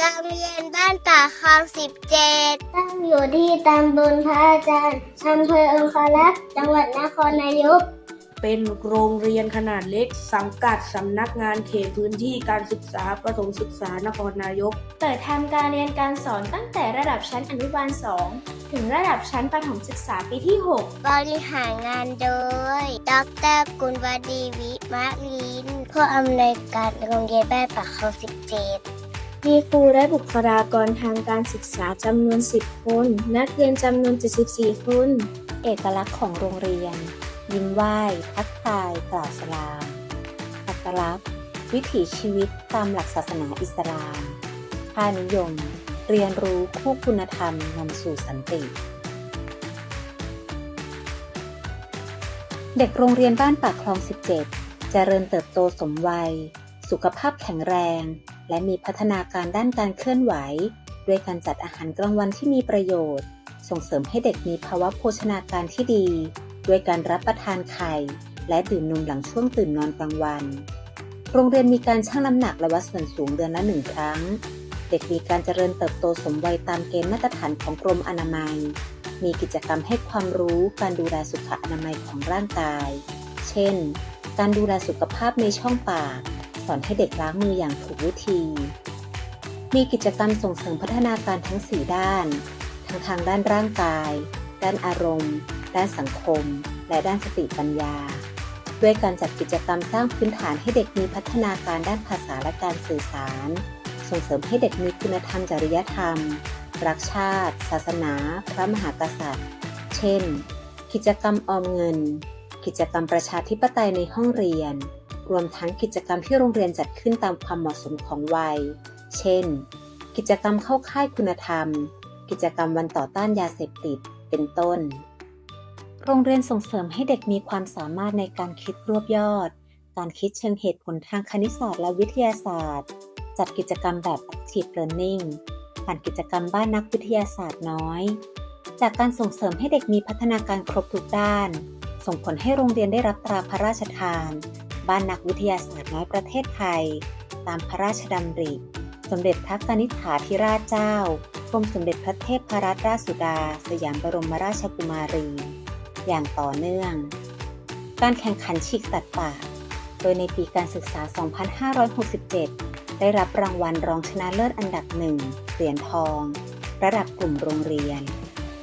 โรงเรียนบ้านป่าคลองสิบเจ็ดตั้งอยู่ที่ตำบลพระอาจารย์อำเภอองคารักษ์จังหวัดนครนายก เป็นโรงเรียนขนาดเล็ก สังกัดสำนักงานเขตพื้นที่การศึกษาประถมศึกษานครนายก เปิดทำการเรียนการสอนตั้งแต่ระดับชั้นอนุบาล 2 ถึงระดับชั้นประถมศึกษาปีที่ 6 บริหารงานโดย ดรกุลวดีวิมะลินผู้อำนวยการโรงเรียนบ้านป่าคลองสิบเจ็ด มีครูและบุคลากรทางการศึกษาจำนวน 10 คน นักเรียนจำนวน 74 คน เอกลักษณ์ของโรงเรียน ยิ้มไหว้ ทักทาย กล่าวสลามอัตลักษณ์ วิถีชีวิตตามหลักศาสนาอิสลามค่านิยม เรียนรู้คู่คุณธรรมนำสู่สันติ เด็กโรงเรียนบ้านปากคลอง 17 เจริญเติบโตสมวัย สุขภาพแข็งแรง และมีพัฒนาการด้านการเคลื่อนไหว ด้วยการจัดอาหารกลางวันที่มีประโยชน์ ส่งเสริมให้เด็กมีภาวะโภชนาการที่ดี ด้วยการรับประทานไข่ และดื่มนมหลังช่วงตื่นนอนกลางวัน โรงเรียนมีการชั่งน้ำหนักและวัดส่วนสูงเดือนละหนึ่งครั้ง เด็กมีการเจริญเติบโตสมวัยตามเกณฑ์มาตรฐานของกรมอนามัย มีกิจกรรมให้ความรู้การดูแลสุขอนามัยของร่างกาย เช่น การดูแลสุขภาพในช่องปาก สอนให้เด็กล้างมืออย่างถูกวิธี มีกิจกรรมส่งเสริมพัฒนาการทั้ง 4 ด้าน ทั้งทางด้านร่างกาย ด้านอารมณ์ ด้านสังคม และด้านสติปัญญา ด้วยการจัดกิจกรรมสร้างพื้นฐานให้เด็กมีพัฒนาการด้านภาษาและการสื่อสาร ส่งเสริมให้เด็กมีคุณธรรมจริยธรรม รักชาติ ศาสนา พระมหากษัตริย์ เช่น กิจกรรมออมเงิน กิจกรรมประชาธิปไตยในห้องเรียน รวมทั้งกิจกรรมที่โรงเรียนจัดขึ้นตามความเหมาะสมของวัย เช่น กิจกรรมเข้าค่ายคุณธรรม กิจกรรมวันต่อต้านยาเสพติด เป็นต้น โรงเรียนส่งเสริมให้เด็กมีความสามารถในการคิดรวบยอด การคิดเชิงเหตุผลทางคณิตศาสตร์และวิทยาศาสตร์ จัดกิจกรรมแบบ active learning ผ่านกิจกรรมบ้านนักวิทยาศาสตร์น้อย จากการส่งเสริมให้เด็กมีพัฒนาการครบทุกด้าน ส่งผลให้โรงเรียนได้รับตราพระราชทาน บ้านนักวิทยาศาสตร์น้อยประเทศไทย ตามพระราชดำริ สมเด็จพระกนิษฐาธิราชเจ้ากรมสมเด็จพระเทพรัตนราชสุดา สยามบรมราชกุมารี อย่างต่อเนื่อง การแข่งขันฉีกตัดปาโดยในปีการศึกษา 2567 ได้รับรางวัลรองชนะเลิศอันดับหนึ่งเหรียญทอง ระดับกลุ่มโรงเรียน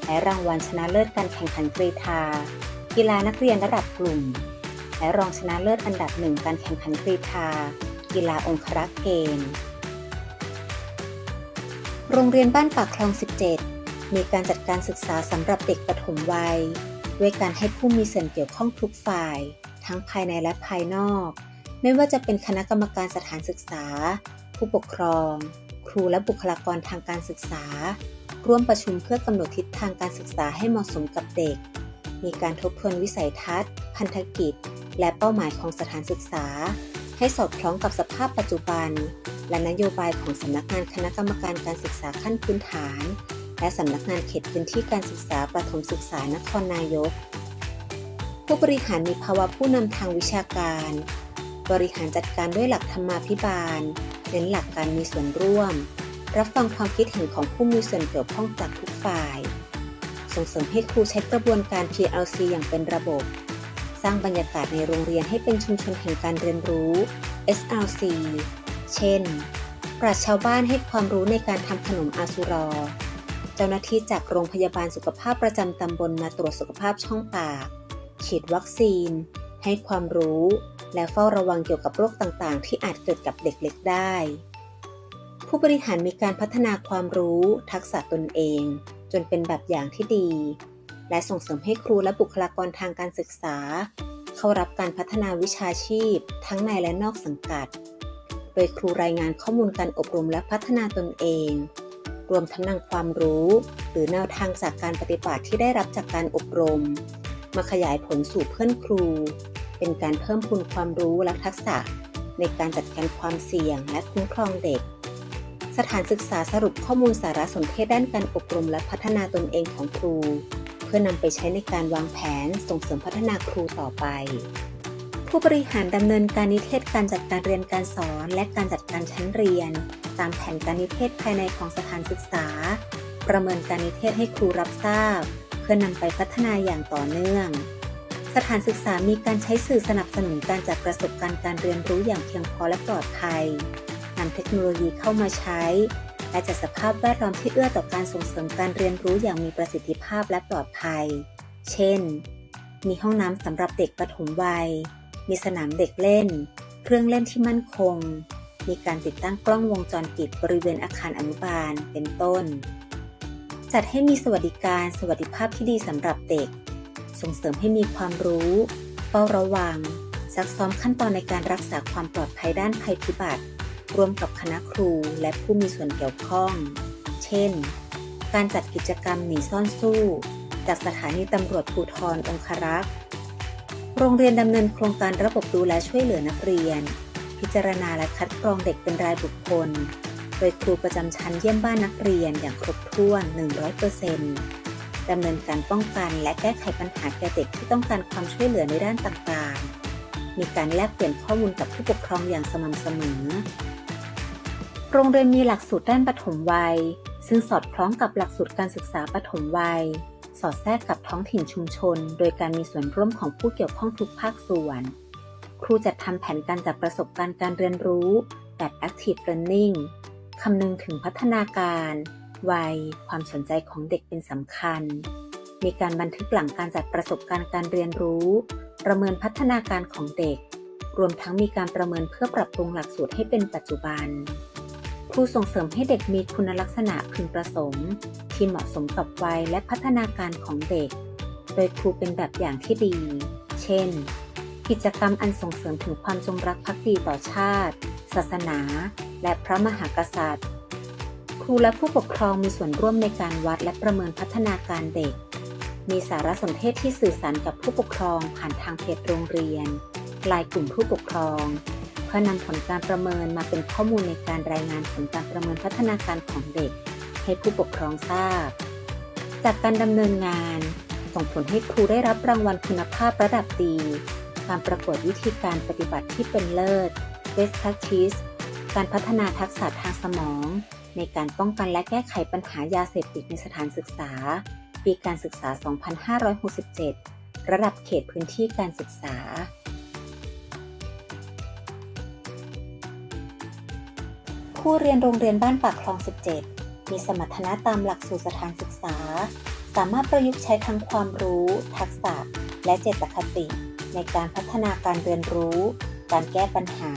และรางวัลชนะเลิศการแข่งขันกรีฑากีฬานักเรียนระดับกลุ่ม และรองชนะเลิศอันดับหนึ่งการแข่งขันกรีฑากีฬาองครักษ์เกณฑ์โรงเรียนบ้านปากคลอง 17 มีการจัดการศึกษาสำหรับเด็กปฐมวัย ด้วยการให้ผู้มีส่วนเกี่ยวข้องทุกฝ่าย ทั้งภายในและภายนอก ไม่ว่าจะเป็นคณะกรรมการสถานศึกษา ผู้ปกครอง ครูและบุคลากรทางการศึกษา ร่วมประชุมเพื่อกำหนดทิศทางการศึกษาให้เหมาะสมกับเด็ก มีการทบทวนวิสัยทัศน์ พันธกิจ และเป้าหมายของสถานศึกษา ให้สอดคล้องกับสภาพปัจจุบัน และนโยบายของสำนักงานคณะกรรมการการศึกษาขั้นพื้นฐาน และสำนักงานเขตพื้นที่การศึกษาประถมศึกษานครนายก ผู้บริหารมีภาวะผู้นำทางวิชาการ บริหารจัดการด้วยหลักธรรมาภิบาล เน้นหลักการมีส่วนร่วม รับฟังความคิดเห็นของผู้มีส่วนเกี่ยวข้องจากทุกฝ่าย ส่งเสริมให้ครูใช้กระบวนการ PLC อย่างเป็นระบบ สร้างบรรยากาศในโรงเรียนให้เป็นชุมชนแห่งการเรียนรู้ SRC เช่น ปราชชาวบ้านให้ความรู้ในการทำขนมอาสุรอ เจ้าหน้าที่จากโรงพยาบาลสุขภาพประจำตำบลมาตรวจสุขภาพช่องปาก ฉีดวัคซีน ให้ความรู้ และเฝ้าระวังเกี่ยวกับโรคต่างๆ ที่อาจเกิดกับเด็กเล็กได้ ผู้บริหารมีการพัฒนาความรู้ ทักษะตนเอง จนเป็นแบบอย่างที่ดี และส่งเสริมให้ครูและบุคลากรทางการศึกษา เข้ารับการพัฒนาวิชาชีพ ทั้งในและนอกสังกัด โดยครูรายงานข้อมูลการอบรมและพัฒนาตนเอง รวมทั้งนำความรู้ หรือแนวทางจากการปฏิบัติที่ได้รับจากการอบรม มาขยายผลสู่เพื่อนครู เป็นการเพิ่มพูนความรู้และทักษะ ในการจัดการความเสี่ยงและคุ้มครองเด็ก สถานศึกษาสรุปข้อมูลสารสนเทศด้านการอบรมและพัฒนาตนเองของครู เพื่อนำไปใช้ในการวางแผนส่งเสริมพัฒนาครูต่อไป ผู้บริหารดำเนินการนิเทศการจัดการเรียนการสอน และการจัดการชั้นเรียน ตามแผนการนิเทศภายในของสถานศึกษา ประเมินการนิเทศให้ครูรับทราบ เพื่อนำไปพัฒนาอย่างต่อเนื่อง สถานศึกษามีการใช้สื่อสนับสนุนการจัดประสบการณ์การเรียนรู้อย่างเพียงพอและปลอดภัย นำเทคโนโลยีเข้ามาใช้ และจัดสภาพแวดล้อมที่เอื้อต่อการส่งเสริมการเรียนรู้อย่างมีประสิทธิภาพและปลอดภัย เช่น มีห้องน้ำสำหรับเด็กปฐมวัย มีสนามเด็กเล่น เครื่องเล่นที่มั่นคง มีการติดตั้งกล้องวงจรปิดบริเวณอาคารอนุบาล เป็นต้น จัดให้มีสวัสดิการสวัสดิภาพที่ดีสำหรับเด็ก ส่งเสริมให้มีความรู้ เฝ้าระวังซักซ้อมขั้นตอนในการรักษาความปลอดภัยด้านภัยพิบัติ ร่วมกับคณะครูและผู้มีส่วนเกี่ยวข้อง เช่น การจัดกิจกรรมหนีซ่อนสู้ จากสถานีตำรวจภูธรองครักษ์ โรงเรียนดำเนินโครงการระบบดูแลช่วยเหลือนักเรียน พิจารณาและคัดกรองเด็กเป็นรายบุคคล โดยครูประจำชั้นเยี่ยมบ้านนักเรียนอย่างครบถ้วน 100%ดำเนินการป้องกันและแก้ไขปัญหาแก่เด็กที่ต้องการความช่วยเหลือในด้านต่างๆ มีการแลกเปลี่ยนข้อมูลกับผู้ปกครองอย่างสม่ำเสมอ โรงเรียนมีหลักสูตรด้านปฐมวัย ซึ่งสอดคล้องกับหลักสูตรการศึกษาปฐมวัย สอดแทรกกับท้องถิ่นชุมชน โดยการมีส่วนร่วมของผู้เกี่ยวข้องทุกภาคส่วน ครูจัดทำแผนการจัดประสบการณ์การเรียนรู้ แบบ active learning คำนึงถึงพัฒนาการ วัย ความสนใจของเด็กเป็นสำคัญ มีการบันทึกหลังการจัดประสบการณ์การเรียนรู้ ประเมินพัฒนาการของเด็ก รวมทั้งมีการประเมินเพื่อปรับปรุงหลักสูตรให้เป็นปัจจุบันครูส่งเสริมให้เด็กมีคุณลักษณะพึงประสงค์ ที่เหมาะสมกับวัยและพัฒนาการของเด็ก โดยครูเป็นแบบอย่างที่ดี เช่น กิจกรรมอันส่งเสริมถึงความจงรักภักดีต่อชาติ ศาสนา และพระมหากษัตริย์ ครูและผู้ปกครองมีส่วนร่วมในการวัดและประเมินพัฒนาการเด็ก มีสารสนเทศที่สื่อสารกับผู้ปกครองผ่านทางเพจโรงเรียนลายกลุ่มผู้ปกครอง เพื่อนำผลการประเมินมาเป็นข้อมูลในการรายงานผลการประเมินพัฒนาการของเด็ก ให้ผู้ปกครองทราบ จากการดำเนินงาน ส่งผลให้ครูได้รับรางวัลคุณภาพระดับดี การประกวดวิธีการปฏิบัติที่เป็นเลิศ Best Practice การพัฒนาทักษะทางสมอง ในการป้องกันและแก้ไขปัญหายาเสพติดในสถานศึกษา ปีการศึกษา 2567 ระดับเขตพื้นที่การศึกษา ผู้เรียนโรงเรียนบ้านปากคลอง 17 มีสมรรถนะตามหลักสูตรสถานศึกษา สามารถประยุกต์ใช้ทั้งความรู้ ทักษะ และเจตคติ ในการพัฒนาการเรียนรู้ การแก้ปัญหา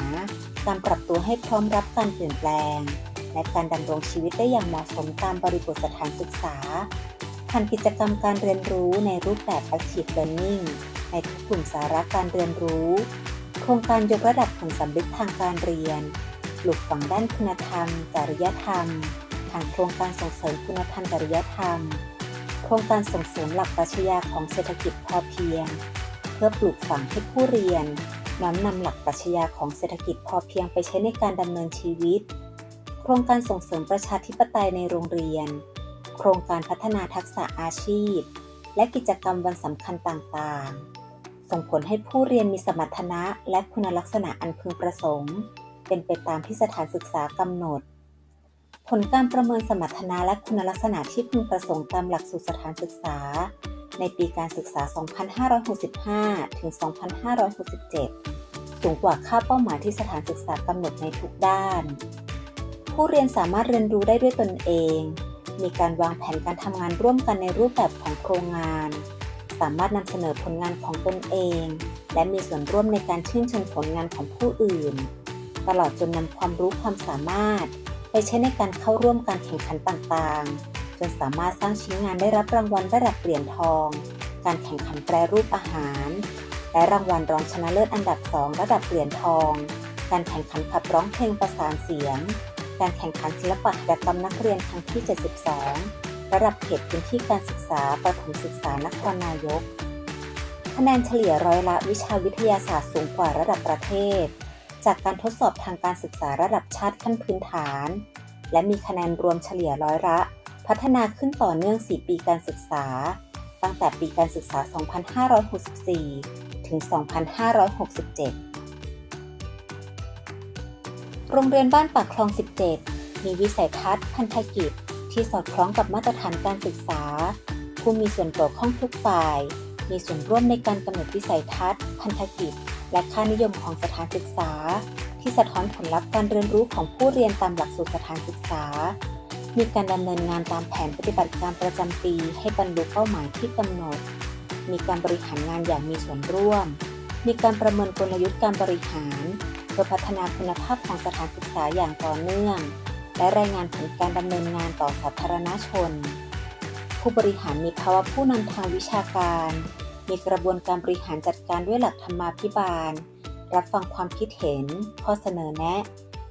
การปรับตัวให้พร้อมรับการเปลี่ยนแปลงและการดำรงชีวิตได้อย่างเหมาะสมตามบริบทสถานศึกษา ผ่านกิจกรรมการเรียนรู้ในรูปแบบ Active Learning ในทุกกลุ่มสาระการเรียนรู้ โครงการยกระดับผลสำเร็จทางการเรียนปลูกฝังด้านคุณธรรม จริยธรรมทางโครงการส่งเสริมคุณธรรมจริยธรรม โครงการส่งเสริมหลักปรัชญาของเศรษฐกิจพอเพียง เพื่อปลูกฝังให้ผู้เรียนน้อมนำหลักปรัชญาของเศรษฐกิจพอเพียงไปใช้ในการดำเนินชีวิต โครงการส่งเสริมประชาธิปไตยในโรงเรียน โครงการพัฒนาทักษะอาชีพ และกิจกรรมวันสำคัญต่างๆ ส่งผลให้ผู้เรียนมีสมรรถนะและคุณลักษณะอันพึงประสงค์ เป็นไปตามที่สถานศึกษากำหนด ผลการประเมินสมรรถนะและคุณลักษณะที่พึงประสงค์ตามหลักสูตรสถานศึกษา ในปีการศึกษา 2565 ถึง 2567 สูงกว่าค่าเป้าหมายที่สถานศึกษากำหนดในทุกด้าน ผู้เรียนสามารถเรียนรู้ได้ด้วยตนเอง มีการวางแผนการทำงานร่วมกันในรูปแบบของโครงงาน สามารถนำเสนอผลงานของตนเอง และมีส่วนร่วมในการชื่นชมผลงานของผู้อื่น ตลอดจนนำความรู้ความสามารถ ไปใช้ในการเข้าร่วมการแข่งขันต่างๆ จนสามารถสร้างชิ้นงานได้รับรางวัลระดับเหรียญทอง การแข่งขันแปรรูปอาหาร และรางวัลรองชนะเลิศอันดับ 2 ระดับเหรียญทอง การแข่งขันขับร้องเพลงประสานเสียง การแข่งขันศิลปะหัตถกรรมนักเรียนครั้งที่ 72 ระดับเขตพื้นที่การศึกษาประถมศึกษานครนายก คะแนนเฉลี่ยร้อยละวิชาวิทยาศาสตร์สูงกว่าระดับประเทศ จากการทดสอบทางการศึกษาระดับชาติขั้นพื้นฐาน และมีคะแนนรวมเฉลี่ยร้อยละ พัฒนาขึ้นต่อเนื่อง 4 ปีการศึกษา ตั้งแต่ปีการศึกษา 2564 ถึง 2567 โรงเรียนบ้านปากคลอง 17 มีวิสัยทัศน์พันธกิจ ที่สอดคล้องกับมาตรฐานการศึกษา ผู้มีส่วนเกี่ยวข้องทุกฝ่าย มีส่วนร่วมในการกำหนดวิสัยทัศน์ พันธกิจ และค่านิยมของสถานศึกษา ที่สะท้อนผลลัพธ์การเรียนรู้ของผู้เรียนตามหลักสูตรสถานศึกษา มีการดำเนินงานตามแผนปฏิบัติการประจำปี ให้บรรลุเป้าหมายที่กำหนด มีการบริหารงานอย่างมีส่วนร่วม มีการประเมินกลยุทธ์การบริหาร พื่อพัฒนาคุณภาพของสถานศึกษาอย่างต่อเนื่อง และรายงานผลการดำเนินงานต่อสาธารณชน ผู้บริหารมีภาวะผู้นำทางวิชาการ มีกระบวนการบริหารจัดการด้วยหลักธรรมาภิบาล รับฟังความคิดเห็น ข้อเสนอแนะ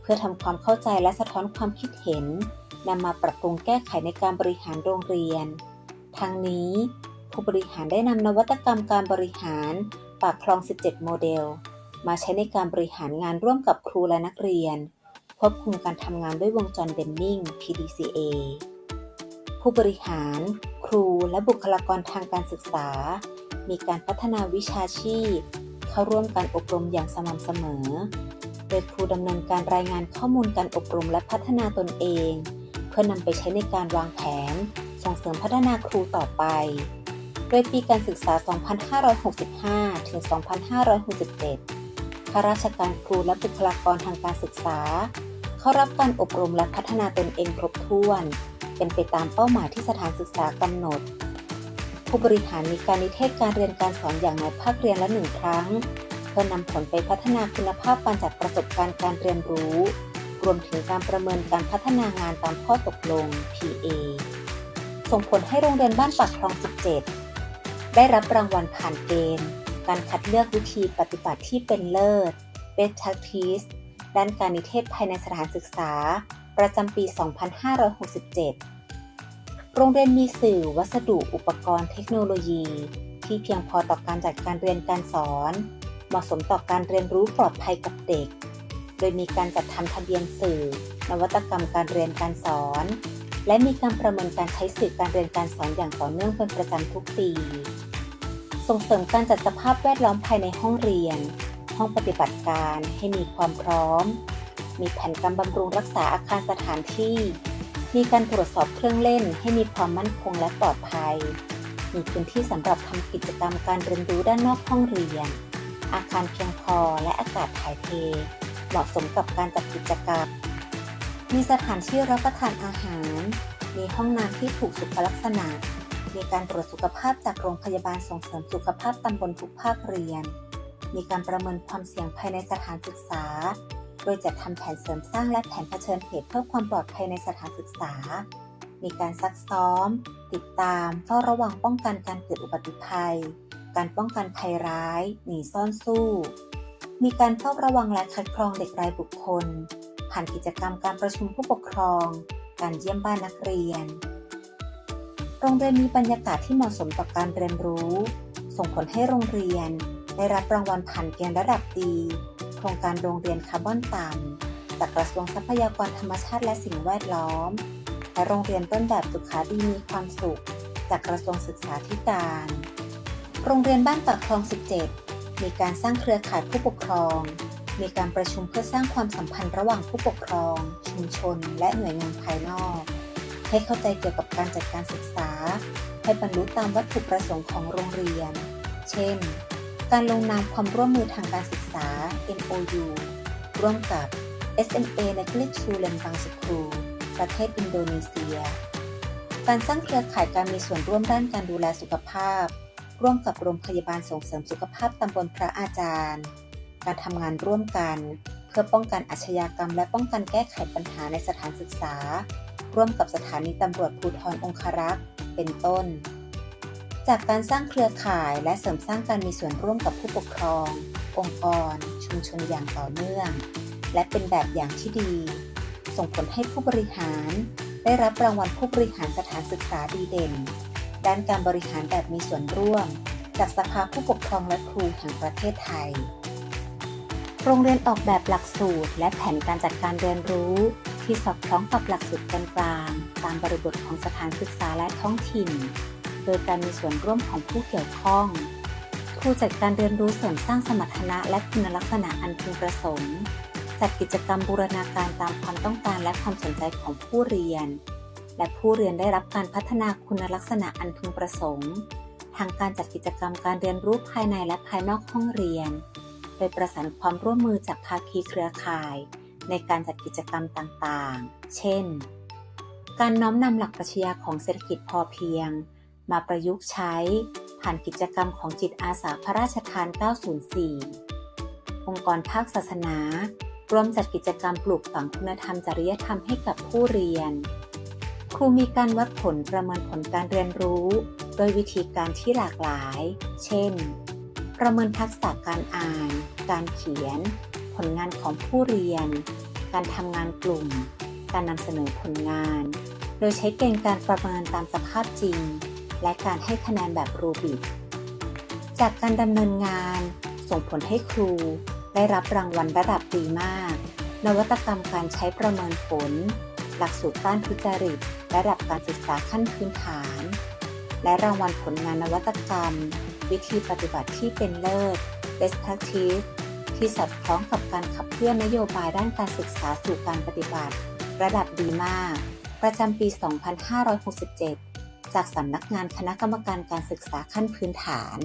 เพื่อทำความเข้าใจและสะท้อนความคิดเห็นนำมาปรับปรุงแก้ไขในการบริหารโรงเรียน ทั้งนี้ ผู้บริหารได้นำนวัตกรรมการบริหาร ปากคลอง 17 โมเดล มาใช้ในการบริหารงานร่วมกับครูและนักเรียน ควบคุมการทำงานด้วยวงจรเดมนิง PDCA ผู้บริหาร ครูและบุคลากรทางการศึกษา มีการพัฒนาวิชาชีพ เข้าร่วมการอบรมอย่างสม่ำเสมอ โดยครูดำเนินการรายงานข้อมูลการอบรมและพัฒนาตนเอง เพื่อนำไปใช้ในการวางแผน ส่งเสริมพัฒนาครูต่อไป โดยปีการศึกษา 2565 ถึง 2567 ข้าราชการครูและบุคลากรทางการศึกษา เข้ารับการอบรมและพัฒนาตนเองครบถ้วน เป็นไปตามเป้าหมายที่สถานศึกษากำหนด ผู้บริหารมีการนิเทศการเรียนการสอนอย่างน้อยภาคเรียนละหนึ่งครั้งเพื่อนำผลไปพัฒนาคุณภาพการจัดประสบการณ์การเรียนรู้ รวมถึงการประเมินการพัฒนางานตามข้อตกลง PA ส่งผลให้โรงเรียนบ้านปากคลอง 17 ได้รับรางวัลผ่านเกณฑ์ การคัดเลือกวิธีปฏิบัติที่เป็นเลิศ Best Practice ด้านการนิเทศภายในสถานศึกษา ประจำปี 2567 โรงเรียนมีสื่อวัสดุอุปกรณ์เทคโนโลยี ที่เพียงพอต่อการจัดการเรียนการสอน เหมาะสมต่อการเรียนรู้ปลอดภัยกับเด็ก โดยมีการจัดทำทะเบียนสื่อ นวัตกรรมการเรียนการสอน และมีการประเมินการใช้สื่อการเรียนการสอนอย่างต่อเนื่องเป็นประจำทุกปี ส่งเสริมการจัดสภาพแวดล้อมภายในห้องเรียน ห้องปฏิบัติการให้มีความพร้อม มีแผนการบำรุงรักษาอาคารสถานที่ มีการตรวจสอบเครื่องเล่นให้มีความมั่นคงและปลอดภัย มีพื้นที่สำหรับทำกิจกรรมการเรียนรู้ด้านนอกห้องเรียน อาคารเพียงพอและอากาศถ่ายเท เหมาะสมกับการจัดกิจกรรม มีสถานที่รับประทานอาหาร มีห้องน้ำที่ถูกสุขลักษณะ มีการตรวจสุขภาพจากโรงพยาบาลส่งเสริมสุขภาพตำบลทุกภาคเรียน มีการประเมินความเสี่ยงภายในสถานศึกษา โดยจัดทำแผนเสริมสร้างและแผนเผชิญเหตุเพื่อความปลอดภัยในสถานศึกษา มีการซักซ้อม ติดตามเฝ้าระวังป้องกันการเกิดอุบัติภัย การป้องกันภัยร้าย หนีซ่อนสู้ มีการเฝ้าระวังและคัดกรองเด็กรายบุคคล ผ่านกิจกรรมการประชุมผู้ปกครอง การเยี่ยมบ้านนักเรียน โรงเรียนมีบรรยากาศที่เหมาะสมต่อการเรียนรู้ ส่งผลให้โรงเรียน ได้รับรางวัลผ่านเกณฑ์ระดับดี โครงการโรงเรียนคาร์บอนต่ำจากกระทรวงทรัพยากรธรรมชาติและสิ่งแวดล้อม และโรงเรียนต้นแบบสุขาดีมีความสุข จากกระทรวงศึกษาธิการ โรงเรียนบ้านปากคลอง 17 มีการสร้างเครือข่ายผู้ปกครอง มีการประชุมเพื่อสร้างความสัมพันธ์ระหว่างผู้ปกครอง ชุมชน และหน่วยงานภายนอก ให้เข้าใจเกี่ยวกับการจัดการศึกษา ให้บรรลุตามวัตถุประสงค์ของโรงเรียน เช่น การลงนามความร่วมมือทางการศึกษา MOU ร่วมกับ SMA n a c l i s School Lembang School ประเทศอินโดนีเซีย การสร้างเครือข่ายการมีส่วนร่วมด้านการดูแลสุขภาพ ร่วมกับโรงพยาบาลส่งเสริมสุขภาพตำบลพระอาจารย์ การทำงานร่วมกัน เพื่อป้องกันอาชญากรรม และป้องกันแก้ไขปัญหาในสถานศึกษา ร่วมกับสถานีตำรวจภูธรองคารักษ์ เป็นต้น จากการสร้างเครือข่ายและเสริมสร้างการมีส่วนร่วมกับผู้ปกครอง องค์กร ชุมชนอย่างต่อเนื่อง และเป็นแบบอย่างที่ดี ส่งผลให้ผู้บริหาร ได้รับรางวัลผู้บริหารสถานศึกษาดีเด่น ด้านการบริหารแบบมีส่วนร่วม จากสภาผู้ปกครองและครูแห่งประเทศไทย โรงเรียนออกแบบหลักสูตร และแผนการจัดการเรียนรู้ ที่สอดคล้องกับหลักสูตรกลางๆตามบริบทของสถานศึกษาและท้องถิ่น โดยการมีส่วนร่วมของผู้เกี่ยวข้องครูจัดการเรียนรู้เสริมสร้างสมรรถนะและคุณลักษณะอันพึงประสงค์ จัดกิจกรรมบูรณาการตามความต้องการและความสนใจของผู้เรียน และผู้เรียนได้รับการพัฒนาคุณลักษณะอันพึงประสงค์ทางการจัดกิจกรรมการเรียนรู้ภายในและภายนอกห้องเรียน โดยประสานความร่วมมือจากภาคีเครือข่าย ในการจัดกิจกรรมต่างๆ เช่น การน้อมนำหลักปรัชญาของเศรษฐกิจพอเพียง มาประยุกต์ใช้ผ่านกิจกรรมของจิตอาสาพระราชทาน 904 องค์กรภาคศาสนาร่วมจัดกิจกรรมปลูกฝังคุณธรรมจริยธรรมให้กับผู้เรียน ครูมีการวัดผลประเมินผลการเรียนรู้ โดยวิธีการที่หลากหลาย เช่น ประเมินทักษะการอ่าน การเขียน ผลงานของผู้เรียน การทำงานกลุ่ม การนำเสนอผลงาน โดยใช้เกณฑ์การประเมินตามสภาพจริง และการให้คะแนนแบบรูบิก จากการดำเนินงาน ส่งผลให้ครู ได้รับรางวัลระดับดีมาก นวัตกรรมการใช้ประเมินผล หลักสูตรต้านทุจริตระดับการศึกษาขั้นพื้นฐาน และรางวัลผลงานนวัตกรรม วิธีปฏิบัติที่เป็นเลิศ best practice ที่สอดคล้องกับการขับเคลื่อนนโยบายด้านการศึกษาสู่การปฏิบัติ ระดับดีมาก ประจำปี 2567 จากสำนักงานคณะกรรมการการศึกษาขั้นพื้นฐาน